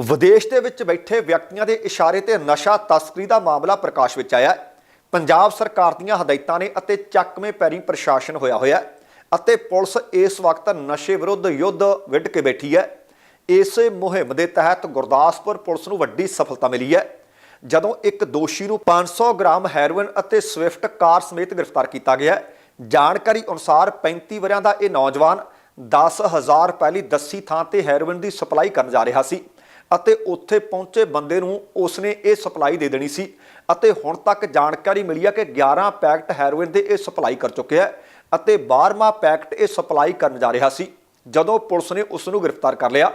ਵਿਦੇਸ਼ ਦੇ ਵਿੱਚ ਬੈਠੇ ਵਿਅਕਤੀਆਂ ਦੇ ਇਸ਼ਾਰੇ ਤੇ ਨਸ਼ਾ ਤਸਕਰੀ ਦਾ ਮਾਮਲਾ ਪ੍ਰਕਾਸ਼ ਵਿੱਚ ਆਇਆ ਪੰਜਾਬ ਸਰਕਾਰ ਦੀਆਂ ਹਦਾਇਤਾਂ ਨੇ ਅਤੇ ਚੱਕਵੇਂ ਪੈਰੀ ਪ੍ਰਸ਼ਾਸਨ ਹੋਇਆ ਹੋਇਆ ਅਤੇ ਪੁਲਿਸ ਇਸ ਵਕਤ ਨਸ਼ੇ ਵਿਰੁੱਧ ਯੁੱਧ ਵਿੱਢ ਕੇ ਬੈਠੀ ਹੈ। ਇਸੇ ਮੁਹਿੰਮ ਦੇ ਤਹਿਤ ਗੁਰਦਾਸਪੁਰ ਪੁਲਿਸ ਨੂੰ ਵੱਡੀ ਸਫਲਤਾ ਮਿਲੀ ਹੈ। ਜਦੋਂ ਇੱਕ ਦੋਸ਼ੀ ਨੂੰ 500 ਗ੍ਰਾਮ ਹੈਰੋਇਨ ਅਤੇ ਸਵਿਫਟ ਕਾਰ ਸਮੇਤ ਗ੍ਰਿਫਤਾਰ ਕੀਤਾ ਗਿਆ ਜਾਣਕਾਰੀ ਅਨੁਸਾਰ 35 ਵਰਿਆਂ ਦਾ ਇਹ ਨੌਜਵਾਨ 10000 ਰੁਪਏ ਲਈ ਦੱਸੀ ਥਾਂ ਤੇ ਹੈਰੋਇਨ ਦੀ ਸਪਲਾਈ ਕਰਨ ਜਾ ਰਿਹਾ ਸੀ। ਅਤੇ ਉੱਥੇ ਪਹੁੰਚੇ ਬੰਦੇ ਨੂੰ ਉਸਨੇ ਇਹ ਸਪਲਾਈ ਦੇ ਦੇਣੀ ਸੀ ਅਤੇ ਹੁਣ ਤੱਕ ਜਾਣਕਾਰੀ ਮਿਲੀ ਹੈ ਕਿ 11 ਪੈਕਟ ਹੈਰੋਇਨ ਦੇ ਇਹ ਸਪਲਾਈ ਕਰ ਚੁੱਕਿਆ ਹੈ ਅਤੇ 12ਵਾਂ ਪੈਕਟ ਇਹ ਸਪਲਾਈ ਕਰਨ ਜਾ ਰਿਹਾ ਸੀ, ਜਦੋਂ ਪੁਲਿਸ ਨੇ ਉਸ ਨੂੰ ਗ੍ਰਿਫਤਾਰ ਕਰ ਲਿਆ।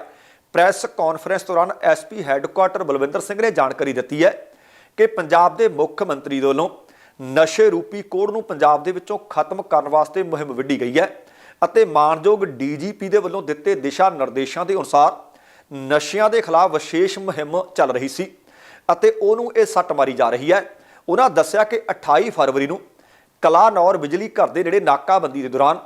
ਪ੍ਰੈਸ ਕਾਨਫਰੰਸ ਦੌਰਾਨ ਐਸਪੀ ਹੈੱਡਕੁਆਟਰ ਬਲਵਿੰਦਰ ਸਿੰਘ ਨੇ ਜਾਣਕਾਰੀ ਦਿੱਤੀ ਹੈ ਕਿ ਪੰਜਾਬ ਦੇ ਮੁੱਖ ਮੰਤਰੀ ਵੱਲੋਂ ਨਸ਼ੇ ਰੂਪੀ ਕੋੜ ਨੂੰ ਪੰਜਾਬ ਦੇ ਵਿੱਚੋਂ ਖਤਮ ਕਰਨ ਵਾਸਤੇ ਮੁਹਿੰਮ ਵਿੱਢੀ ਗਈ ਹੈ ਅਤੇ ਮਾਨਯੋਗ ਡੀਜੀਪੀ ਦੇ ਵੱਲੋਂ ਦਿੱਤੇ ਦਿਸ਼ਾ ਨਿਰਦੇਸ਼ਾਂ ਦੇ ਅਨੁਸਾਰ ਨਸ਼ਿਆਂ ਦੇ ਖਿਲਾਫ ਵਿਸ਼ੇਸ਼ ਮੁਹਿੰਮ ਚੱਲ ਰਹੀ ਸੀ ਅਤੇ ਉਹਨੂੰ ਇਹ ਸੱਟ ਮਾਰੀ ਜਾ ਰਹੀ ਹੈ। ਉਹਨਾਂ ਦੱਸਿਆ ਕਿ 28 ਫਰਵਰੀ ਨੂੰ ਕਲਾਨੌਰ ਬਿਜਲੀ ਘਰ ਦੇ ਨੇੜੇ ਨਾਕਾਬੰਦੀ ਦੇ ਦੌਰਾਨ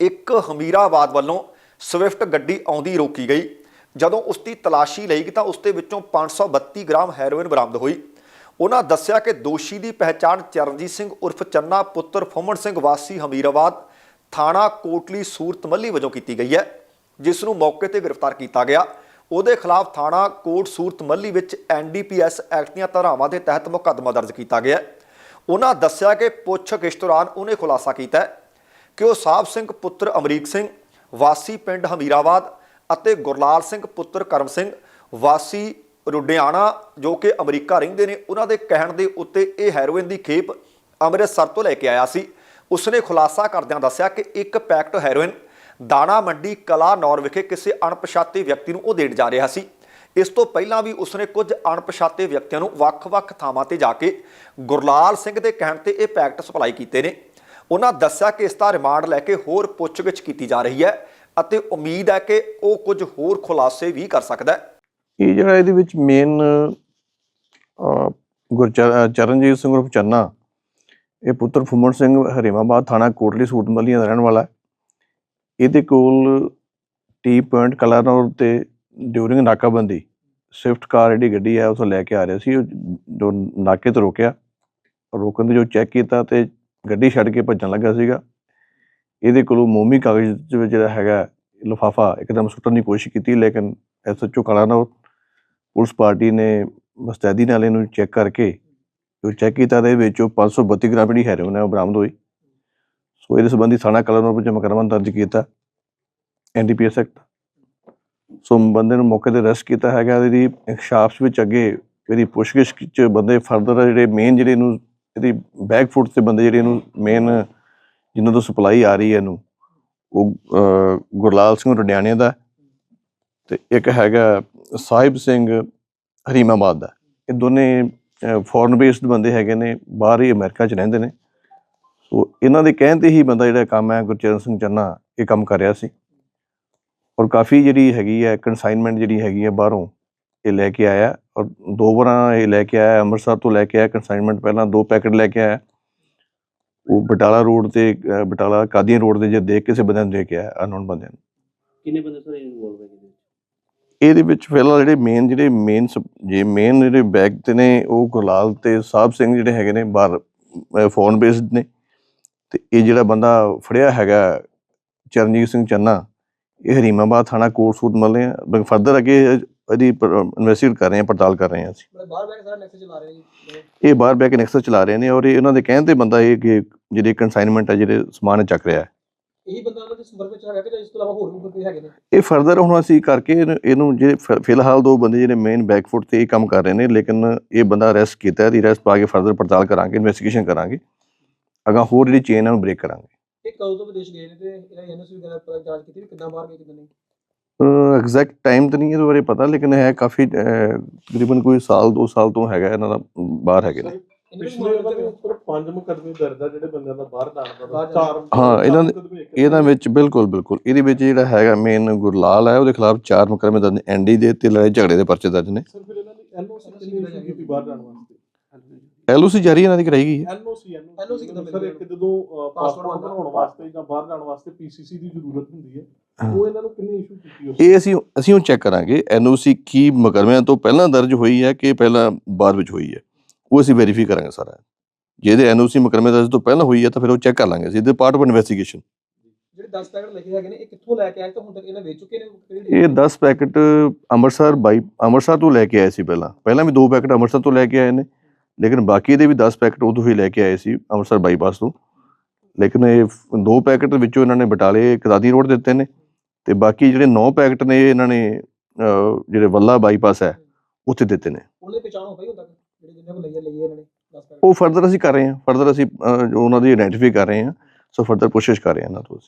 ਇੱਕ ਹਮੀਰਾਬਾਦ ਵੱਲੋਂ ਸਵਿਫਟ ਗੱਡੀ ਆਉਂਦੀ ਰੋਕੀ ਗਈ। ਜਦੋਂ ਉਸ ਦੀ ਤਲਾਸ਼ੀ ਲਈ ਗਈ ਤਾਂ ਉਸ ਦੇ ਵਿੱਚੋਂ 532 ਗ੍ਰਾਮ ਹੈਰੋਇਨ ਬਰਾਮਦ ਹੋਈ। ਉਹਨਾਂ ਦੱਸਿਆ ਕਿ ਦੋਸ਼ੀ ਦੀ ਪਹਿਚਾਣ ਚਰਨਜੀਤ ਸਿੰਘ ਉਰਫ ਚੰਨਾ ਪੁੱਤਰ ਫੁੰਮਣ ਸਿੰਘ ਵਾਸੀ ਹਮੀਰਾਬਾਦ ਥਾਣਾ ਕੋਟਲੀ ਸੂਰਤਮੱਲੀ ਵਜੋਂ ਕੀਤੀ ਗਈ ਹੈ। ਜਿਸ ਨੂੰ ਮੌਕੇ ਤੇ ਗ੍ਰਿਫਤਾਰ ਕੀਤਾ ਗਿਆ। ਉਹਦੇ ਖਿਲਾਫ ਥਾਣਾ ਕੋਟ ਸੂਰਤ ਮੱਲੀ ਵਿੱਚ ਐਨਡੀਪੀਐਸ ਐਕਟ ਦੀਆਂ ਧਾਰਾਵਾਂ ਦੇ ਤਹਿਤ ਮੁਕੱਦਮਾ ਦਰਜ ਕੀਤਾ ਗਿਆ ਉਹਨਾਂ ਦੱਸਿਆ ਕਿ ਪੁੱਛਗਿੱਛ ਦੌਰਾਨ ਉਹਨੇ ਖੁਲਾਸਾ ਕੀਤਾ ਕਿ ਉਹ ਸਾਹਿਬ ਸਿੰਘ ਪੁੱਤਰ ਅਮਰੀਕ ਸਿੰਘ, ਵਾਸੀ ਪਿੰਡ ਹਮੀਰਾਬਾਦ ਅਤੇ ਗੁਰਲਾਲ ਸਿੰਘ ਪੁੱਤਰ ਕਰਮ ਸਿੰਘ, ਵਾਸੀ ਰੁਡਿਆਣਾ, ਜੋ ਕਿ ਅਮਰੀਕਾ ਰਹਿੰਦੇ ਨੇ, ਉਹਨਾਂ ਦੇ ਕਹਿਣ ਦੇ ਉੱਤੇ ਇਹ ਹੈਰੋਇਨ ਦੀ ਖੇਪ ਅੰਮ੍ਰਿਤਸਰ ਤੋਂ ਲੈ ਕੇ ਆਇਆ ਸੀ। ਉਸਨੇ ਖੁਲਾਸਾ ਕਰਦਿਆਂ ਦੱਸਿਆ ਕਿ ਇੱਕ ਪੈਕਟ ਹੈਰੋਇਨ ਦਾਣਾ ਮੰਡੀ ਕਲਾ ਨੌਰ ਵਿਖੇ ਕਿਸੇ ਅਣਪਛਾਤੇ ਵਿਅਕਤੀ ਨੂੰ ਉਹ ਦੇਣ ਜਾ ਰਿਹਾ ਸੀ। ਇਸ ਤੋਂ ਪਹਿਲਾਂ ਵੀ ਉਸਨੇ ਕੁਝ ਅਣਪਛਾਤੇ ਵਿਅਕਤੀਆਂ ਨੂੰ ਵੱਖ-ਵੱਖ ਥਾਵਾਂ ਤੇ ਜਾ ਕੇ ਗੁਰਲਾਲ ਸਿੰਘ ਦੇ ਕਹਿਣ ਤੇ ਇਹ ਪੈਕਟ ਸਪਲਾਈ ਕੀਤੇ ਨੇ। ਉਹਨਾਂ ਦੱਸਿਆ ਕਿ ਇਸ ਦਾ ਰਿਮਾਂਡ ਲੈ ਕੇ ਹੋਰ ਪੁੱਛਗਿੱਛ ਕੀਤੀ ਜਾ ਰਹੀ ਹੈ ਅਤੇ ਉਮੀਦ ਹੈ ਕਿ ਉਹ ਕੁਝ ਹੋਰ ਖੁਲਾਸੇ ਵੀ ਕਰ ਸਕਦਾ ਹੈ। ਇਹ ਜਿਹੜਾ ਇਹਦੇ ਵਿੱਚ ਮੇਨ ਗੁਰਚਰ ਚਰਨਜੀਤ ਸਿੰਘ ਉਰਫ ਚੰਨਾ, ਇਹ ਪੁੱਤਰ ਫੁੰਮਣ ਸਿੰਘ ਹਰੀਮਾਬਾਦ ਥਾਣਾ ਕੋਟਲੀ ਸੂਟ ਦਾ ਰਹਿਣ ਵਾਲਾ ਹੈ। ਇਹਦੇ ਕੋਲ ਟੀ ਪੁਆਇੰਟ ਕਲਾਨੌਰ ਤੇ ਡਿਊਰਿੰਗ ਨਾਕਾਬੰਦੀ ਸਵਿਫਟ ਕਾਰ ਜਿਹੜੀ ਗੱਡੀ ਹੈ ਉਸ ਲੈ ਕੇ ਆ ਰਿਹਾ ਸੀ, ਉਹ ਜੋ ਨਾਕੇ ਤੇ ਰੋਕਿਆ, ਰੋਕਣ ਦੇ ਜੋ ਚੈੱਕ ਕੀਤਾ ਤੇ ਗੱਡੀ ਛੱਡ ਕੇ ਭੱਜਣ ਲੱਗਾ ਸੀਗਾ। ਇਹਦੇ ਕੋਲੋਂ ਮੋਮੀ ਕਾਗਜ਼ ਦੇ ਵਿੱਚ ਜਿਹੜਾ ਹੈਗਾ ਲਿਫਾਫਾ ਇੱਕਦਮ ਸੁੱਟਣ ਦੀ ਕੋਸ਼ਿਸ਼ ਕੀਤੀ, ਲੇਕਿਨ ਐਸਐਚਓ ਕਲਾਨੌਰ ਪੁਲਿਸ ਪਾਰਟੀ ਨੇ ਮੁਸਤੈਦੀ ਨਾਲ ਇਹਨੂੰ ਚੈੱਕ ਕਰਕੇ ਜੋ ਚੈੱਕ ਕੀਤਾ ਤੇ ਇਹਦੇ ਵਿੱਚੋਂ 532 ਗ੍ਰਾਮ ਜਿਹੜੀ ਹੈਰੋਇਨ ਹੈ ਉਹ ਬਰਾਮਦ ਹੋਈ। ਸੋ ਇਹਦੇ ਸੰਬੰਧੀ ਥਾਣਾ ਕਲਨੌਰ ਵਿੱਚ ਮੁਕੱਦਮਾ ਦਰਜ ਕੀਤਾ ਐਨਡੀਪੀਐਸ ਐਕਟ ਸੋ ਬੰਦੇ ਨੂੰ ਮੌਕੇ ਤੇ ਅਰੈਸਟ ਕੀਤਾ ਹੈਗਾ ਇਹਦੀ ਸ਼ਾਪਸ ਵਿੱਚ ਅੱਗੇ ਇਹਦੀ ਪੁੱਛਗਿੱਛ ਚ ਬੰਦੇ ਫਰਦਰ ਜਿਹੜੇ ਮੇਨ ਜਿਹੜੇ ਇਹਨੂੰ, ਇਹਦੀ ਬੈਕ ਫੁੱਟ ਤੇ ਬੰਦੇ ਜਿਹੜੇ ਇਹਨੂੰ ਮੇਨ ਜਿਨ੍ਹਾਂ ਤੋਂ ਸਪਲਾਈ ਆ ਰਹੀ ਹੈ ਇਹਨੂੰ, ਉਹ ਗੁਰਲਾਲ ਸਿੰਘ ਰਡਿਆਣੇ ਦਾ ਤੇ ਇੱਕ ਹੈਗਾ ਸਾਹਿਬ ਸਿੰਘ ਹਰੀਮਾਬਾਦ ਦਾ। ਇਹ ਦੋਨੇ ਫੋਰਨ ਬੇਸਡ ਬੰਦੇ ਹੈਗੇ ਨੇ, ਬਾਹਰ ਹੀ ਅਮਰੀਕਾ 'ਚ ਰਹਿੰਦੇ ਨੇ। ਸੋ ਇਹਨਾਂ ਦੇ ਕਹਿਣ ਤੇ ਹੀ ਬੰਦਾ ਜਿਹੜਾ ਕੰਮ ਹੈ ਗੁਰਚਰਨ ਸਿੰਘ ਚੰਨਾ ਇਹ ਕੰਮ ਕਰ ਰਿਹਾ ਸੀ। ਔਰ ਕਾਫੀ ਜਿਹੜੀ ਹੈਗੀ ਹੈ ਕਨਸਾਈਨਮੈਂਟ ਜਿਹੜੀ ਹੈਗੀ ਹੈ ਬਾਹਰੋਂ ਇਹ ਲੈ ਕੇ ਆਇਆ। ਔਰ ਦੋ ਵਾਰਾਂ ਇਹ ਲੈ ਕੇ ਆਇਆ ਅੰਮ੍ਰਿਤਸਰ ਤੋਂ ਲੈ ਕੇ ਆਇਆ ਕਨਸਾਈਨਮੈਂਟ ਪਹਿਲਾਂ ਦੋ ਪੈਕੇਟ ਲੈ ਕੇ ਆਇਆ। ਉਹ ਬਟਾਲਾ ਰੋਡ ਤੇ ਬਟਾਲਾ ਕਾਦੀਆਂ ਰੋਡ ਤੇ ਜੇ ਦੇਖ ਕਿਸੇ ਬੰਦੇ ਨੂੰ ਦੇ ਕੇ ਆਇਆ ਅਨਨੋਨ ਬੰਦੇ ਨੂੰ। ਕਿੰਨੇ ਬੰਦੇ ਸਰ ਇਨਵੋਲਵ ਹੈਗੇ ਨੇ? ਇਹਦੇ ਵਿੱਚ ਫਿਲਹਾਲ ਜਿਹੜੇ ਮੇਨ ਜਿਹੜੇ ਮੇਨ ਜੇ ਮੇਨ ਜਿਹੜੇ ਬੈਗ ਤੇ ਨੇ ਉਹ ਗੁਰਲਾਲ ਤੇ ਸਾਹਿਬ ਸਿੰਘ ਜਿਹੜੇ ਹੈਗੇ ਨੇ ਬਾਹਰ ਫੋਨ ਬੇਸਡ ਨੇ। ਤੇ ਇਹ ਜਿਹੜਾ ਬੰਦਾ ਫੜਿਆ ਹੈਗਾ ਚਰਨਜੀਤ ਸਿੰਘ ਚੰਨਾ ਇਹ ਹਰੀਮਾਬਾਦ ਥਾਣਾ ਕੋਟ ਸੂਟ ਮਲੇ ਫਰਦਰ ਅੱਗੇ ਇਹਦੀ ਇਨਵੈਸਟੀਗੇਟ ਕਰ ਰਹੇ ਹਾਂ ਪੜਤਾਲ ਕਰ ਰਹੇ ਹਾਂ ਅਸੀਂ। ਮਤਲਬ ਬਾਹਰ ਬੈਠ ਕੇ ਸਾਰਾ ਚਲਾ ਰਹੇ ਜੀ। ਇਹ ਬਾਹਰ ਬੈਕ ਨੈਕਸਸ ਚਲਾ ਰਹੇ ਨੇ ਔਰ ਇਹ ਉਹਨਾਂ ਦੇ ਕਹਿਣ ਤੇ ਬੰਦਾ ਇਹ ਕਿ ਜਿਹੜੇ ਕਨਸਾਈਨਮੈਂਟ ਹੈ ਜਿਹੜੇ ਸਮਾਨ ਚੱਕ ਰਿਹਾ ਹੈ। ਇਹੀ ਬੰਦਾ ਉਹਨਾਂ ਦੇ ਸੰਪਰਕ ਵਿੱਚ ਹੈਗਾ ਕਿ ਜਾਂ ਇਸ ਤੋਂ ਇਲਾਵਾ ਹੋਰ ਵੀ ਬੰਦੇ ਹੈਗੇ ਨੇ। ਇਹ ਫਰਦਰ ਹੁਣ ਅਸੀਂ ਕਰਕੇ ਇਹਨੂੰ- ਇਹਨੂੰ ਜੇ ਫਿ- ਫਿਲਹਾਲ ਦੋ ਬੰਦੇ ਜਿਹੜੇ ਮੇਨ ਬੈਕਫੁੱਟ ਤੇ ਇਹ ਕੰਮ ਕਰ ਰਹੇ ਨੇ ਲੇਕਿਨ ਇਹ ਬੰਦਾ ਅਰੈਸਟ ਕੀਤਾ ਹੈ ਦੀ ਅਰੈਸਟ ਪਾ ਕੇ ਫਰਦਰ ਪੜਤਾਲ ਕਰਾਂਗੇ ਇਨਵੈਸਟੀਗੇਸ਼ਨ ਕਰਾਂਗੇ। ਅਗਾ ਹੋਰ ਜਿਹੜੀ ਚੇਨ ਹੈ ਉਹਨੂੰ ਬ੍ਰੇਕ ਕਰਾਂਗੇ। ਇਹ ਕਦੋਂ ਤੋਂ ਵਿਦੇਸ਼ ਗਏ ਨੇ ਤੇ ਇਹਨਾਂ ਐਨਐਸ ਵਗੈਰਾ ਪਤਾ ਜਾਂਚ ਕੀਤੀ ਵੀ ਕਿੱਦਾਂ ਬਾਹਰ ਗਏ ਕਿੱਦਾਂ ਨਹੀਂ? ਐਗਜ਼ੈਕਟ ਟਾਈਮ ਤਾਂ ਨਹੀਂ ਇਹਦੇ ਬਾਰੇ ਪਤਾ ਲੇਕਿਨ ਹੈ ਕਾਫੀ ਤਕਰੀਬਨ ਕੋਈ ਸਾਲ ਦੋ ਸਾਲ ਤੋਂ ਹੈਗਾ ਇਹਨਾਂ ਦਾ ਬਾਹਰ ਹੈਗੇ ਨੇ। ਇਹਨਾਂ ਦੇ ਪਿਛਲੇ ਮਾਮਲੇ ਦੇ ਦਾ ਉੱਪਰ ਪੰਜ ਮੁਕੱਦਮੇ ਦਰਜ ਆ ਜਿਹੜੇ ਬੰਦਿਆਂ ਦਾ ਬਾਹਰ ਜਾਣ ਦਾ ਬਾਹਰ ਚਾਰ ਹਾਂ, ਇਹਨਾਂ ਦੇ- ਇਹਨਾਂ ਵਿੱਚ ਬਿਲਕੁਲ ਬਿਲਕੁਲ। ਇਹਦੇ ਵਿੱਚ ਜਿਹੜਾ ਹੈਗਾ ਮੇਨ ਗੁਰਲਾਲ ਹੈ ਉਹਦੇ ਖਿਲਾਫ ਚਾਰ ਮੁਕੱਦਮੇ ਦਰਜ ਐਨਡੀ ਦੇ ਤੇ ਲੜਾਈ ਝਗੜੇ ਦੇ ਪਰਚੇ ਦਰਜ ਨੇ। ਸਰ ਫਿਰ ਇਹਨਾਂ ਦੀ ਐਨਓਸੀ ਕਿੰਨੀ ਕੀਤੀ ਬਾਹਰ ਜਾਣ ਵਾਸਤੇ? ਐਲਓਸੀ ਜਾਰੀ ਇਹਨਾਂ ਦੀ ਕਰਾਈ ਗਈ ਹੈ। ਐਨਓਸੀ NOC ਕਿੱਦਾਂ ਸਰ ਮਿਲਦੀ ਇੱਕ ਜਦੋਂ ਪਾਸਪੋਰਟ ਬਣਾਉਣ ਵਾਸਤੇ ਜਾਂ ਬਾਹਰ ਜਾਣ ਵਾਸਤੇ ਪੀਸੀਸੀ ਦੀ ਜ਼ਰੂਰਤ ਹੁੰਦੀ ਹੈ। ਉਹ ਇਹਨਾਂ ਨੂੰ ਕਿੰਨੀ ਇਸ਼ੂ ਕੀਤੀ ਉਸ ਇਹ ਅਸੀਂ ਅਸੀਂ ਹੁਣ ਚੈੱਕ ਕਰਾਂਗੇ ਐਨਓਸੀ ਕੀ ਮੁਕਰਮਿਆਂ ਤੋਂ ਪਹਿਲਾਂ ਦਰਜ ਹੋਈ ਹੈ ਕਿ ਪਹਿਲਾਂ ਬਾਅਦ ਵਿੱਚ ਹੋਈ ਹੈ। ਉਹ ਅਸੀਂ ਵੈਰੀਫਾਈ ਕਰਾਂਗੇ ਸਾਰਾ। ਜੇ ਇਹਦੇ ਐਨਓਸੀ ਮੁਕਰਮੇ ਦਰਜ ਤੋਂ ਪਹਿਲਾਂ ਹੋਈ ਹੈ ਤਾਂ ਫਿਰ ਉਹ ਚੈੱਕ ਕਰ ਲਾਂਗੇ ਅਸੀਂ ਇਹਦੇ ਪਾਰਟ ਆਫ ਇਨਵੈਸਟੀਗੇਸ਼ਨ ਜਿਹੜੇ 10 ਪੈਕਟ ਲਿਖੇ ਹੈਗੇ ਨੇ ਇਹ ਕਿੱਥੋਂ ਲੈ ਕੇ ਆਏ ਤੇ ਹੁਣ ਤੱਕ ਇਹਨਾਂ ਵੇਚ ਚੁੱਕੇ ਨੇ ਕਿਹੜੀ ਇਹ 10 ਪੈਕਟ ਅੰਮ੍ਰਿਤਸਰ ਬਾਈ ਅੰਮ੍ਰਿਤਸਰ ਤੋਂ ਲੈ ਕੇ ਆਏ ਸੀ ਪਹਿਲਾਂ। ਪਹਿਲਾਂ ਵੀ ਦੋ ਪੈਕਟ ਅੰਮ੍ਰਿਤਸਰ ਤੋਂ ਲੈ ਕੇ ਆਏ ਨੇ। ਲੇਕਿਨ ਬਾਕੀ ਦੇ ਵੀ 10 ਪੈਕਟ ਉਦੋਂ ਹੀ ਲੈ ਕੇ ਆਏ ਸੀ ਅੰਮ੍ਰਿਤਸਰ ਬਾਈਪਾਸ ਤੋਂ। ਲੇਕਿਨ ਇਹ ਦੋ ਪੈਕਟ ਵਿੱਚੋਂ ਇਹਨਾਂ ਨੇ ਬਟਾਲੇ ਕਦਾਦੀ ਰੋਡ ਦਿੱਤੇ ਨੇ ਤੇ ਬਾਕੀ ਜਿਹੜੇ 9 ਪੈਕਟ ਨੇ ਇਹ ਇਹਨਾਂ ਨੇ ਜਿਹੜੇ ਵੱਲਾ ਬਾਈਪਾਸ ਹੈ ਉੱਥੇ ਦਿੱਤੇ ਨੇ। ਉਹਨੇ ਪਛਾਣ ਹੋ ਪਈ ਹੁਣ ਤੱਕ ਜਿਹੜੇ ਜਿੰਨੇ ਕੋ ਲਈਏ ਲਈਏ ਇਹਨਾਂ ਨੇ 10 ਪੈਕਟ। ਉਹ ਫਰਦਰ ਅਸੀਂ ਕਰ ਰਹੇ ਹਾਂ ਫਰਦਰ ਅਸੀਂ ਉਹਨਾਂ ਦੀ ਆਇਡੈਂਟੀਫਾਈ ਕਰ ਰਹੇ ਹਾਂ ਸੋ ਫਰਦਰ ਕੋਸ਼ਿਸ਼ ਕਰ ਰਹੇ ਹਾਂ ਇਹਨਾਂ ਤੋਂ ਅਸੀਂ।